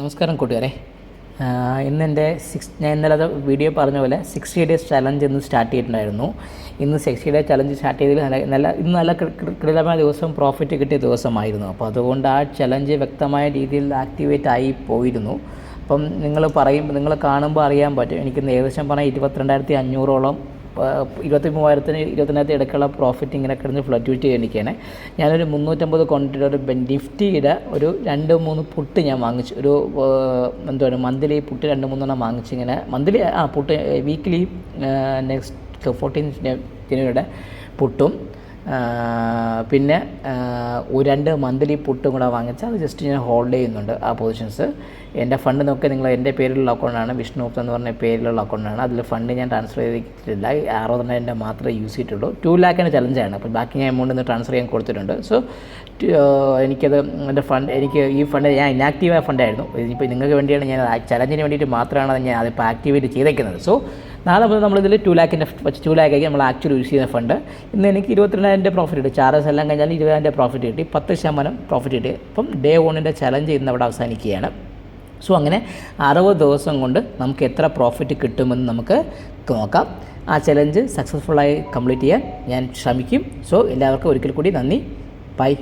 നമസ്കാരം കൂട്ടുകാരെ. ഇന്ന് എന്റെ സിക്സ് ഞാൻ ഇന്നലെ വീഡിയോ പറഞ്ഞ പോലെ സിക്സ്റ്റി ഡേയ്സ് ചലഞ്ച് ഇന്ന് സ്റ്റാർട്ട് ചെയ്തിട്ടുണ്ടായിരുന്നു. ഇന്ന് സിക്സ്റ്റി ഡേ ചലഞ്ച് സ്റ്റാർട്ട് ചെയ്തതിൽ നല്ല നല്ല ഇന്ന് നല്ല കൃത്യമായ ദിവസം പ്രോഫിറ്റ് കിട്ടിയ ദിവസമായിരുന്നു. അപ്പോൾ അതുകൊണ്ട് ആ ചലഞ്ച് വ്യക്തമായ രീതിയിൽ ആക്ടിവേറ്റ് ആയി പോയിരുന്നു. അപ്പം നിങ്ങൾ പറയും നിങ്ങൾ കാണുമ്പോൾ അറിയാൻ പറ്റും. എനിക്കിന്ന് ഏകദേശം പറഞ്ഞാൽ ഇരുപത്തിരണ്ടായിരത്തി അഞ്ഞൂറോളം ഇരുപത്തി മൂവായിരത്തിന് ഇരുപത്തിനായിരത്തി ഇടയ്ക്കുള്ള പ്രോഫിറ്റ് ഇങ്ങനെ കിടന്ന് ഫ്ലക്ച്വേറ്റ് ചെയ്യണിക്കാണ് ഞാനൊരു മുന്നൂറ്റമ്പത് ക്വാണ്ടിറ്റിയുടെ ഒരു നിഫ്റ്റിയുടെ ഒരു രണ്ട് മൂന്ന് പുട്ട് ഞാൻ വാങ്ങിച്ചു. ഒരു എന്താണ് മന്ത്ലി പുട്ട് രണ്ട് മൂന്നെണ്ണം വാങ്ങിച്ചു ഇങ്ങനെ മന്ത്ലി ആ പുട്ട് വീക്ക്ലി നെക്സ്റ്റ് ഫോർട്ടീൻ ജനുവരിയുടെ പുട്ടും പിന്നെ രണ്ട് മന്ത്ലി പുട്ടും കൂടെ വാങ്ങിച്ചാൽ അത് ജസ്റ്റ് ഞാൻ ഹോൾഡ് ചെയ്യുന്നുണ്ട് ആ പൊസിഷൻസ് എന്റെ ഫണ്ട് നോക്കി നിങ്ങൾ എന്റെ പേരിലുള്ള അക്കൗണ്ടാണ് വിഷ്ണു ഗുപ്ത എന്ന് പറഞ്ഞ പേരിലുള്ള അക്കൗണ്ടാണ് അതിൽ ഫണ്ട് ഞാൻ ട്രാൻസ്ഫർ ചെയ്തിട്ടില്ല. അറുപതിനായിരം മാത്രമേ യൂസ് ചെയ്തിട്ടുള്ളൂ. ടു ലാക്കിന്റെ ചലഞ്ചാണ് അപ്പോൾ ബാക്കി ഞാൻ എമൗണ്ട് ഒന്ന് ട്രാൻസ്ഫർ ചെയ്യാൻ കൊടുത്തിട്ടുണ്ട്. സോ എനിക്കത് എന്റെ ഫണ്ട് എനിക്ക് ഈ ഫണ്ട് ഞാൻ ഇനാക്റ്റീവായ ഫണ്ടായിരുന്നു ഇനിയിപ്പോൾ നിങ്ങൾക്ക് വേണ്ടിയാണ് ഞാൻ ചലഞ്ചിന് വേണ്ടിയിട്ട് മാത്രമാണ് ഞാൻ അതിപ്പോൾ ആക്ടിവേറ്റ് ചെയ്തേക്കുന്നത്. സോ നാളെ മുതൽ നമ്മളിതിൽ ടു ലാക്കിന്റെ വെച്ച് ടു ലാക്കാക്കി നമ്മൾ ആക്ച്വലി യൂസ് ചെയ്യുന്ന ഫണ്ട് ഇന്ന് എനിക്ക് ഇരുപത്തിരണ്ടായിരം പ്രോഫിറ്റ് കിട്ടി. ചാർജസ് എല്ലാം കഴിഞ്ഞാൽ ഇരുപതിനായിരം പ്രോഫിറ്റ് കിട്ടി. പത്ത് ശതമാനം പ്രോഫിറ്റ് കിട്ടി. അപ്പം ഡേ വണ്ണിന്റെ ചലഞ്ച് ഇന്ന് അവിടെ അവസാനിക്കുകയാണ്. സോ അങ്ങനെ അറുപത് ദിവസം കൊണ്ട് നമുക്ക് എത്ര പ്രോഫിറ്റ് കിട്ടുമെന്ന് നമുക്ക് നോക്കാം. ആ ചലഞ്ച് സക്സസ്ഫുള്ളായി കംപ്ലീറ്റ് ചെയ്യാൻ ഞാൻ ശ്രമിക്കും. സോ എല്ലാവർക്കും ഒരിക്കൽ കൂടി നന്ദി. ബൈ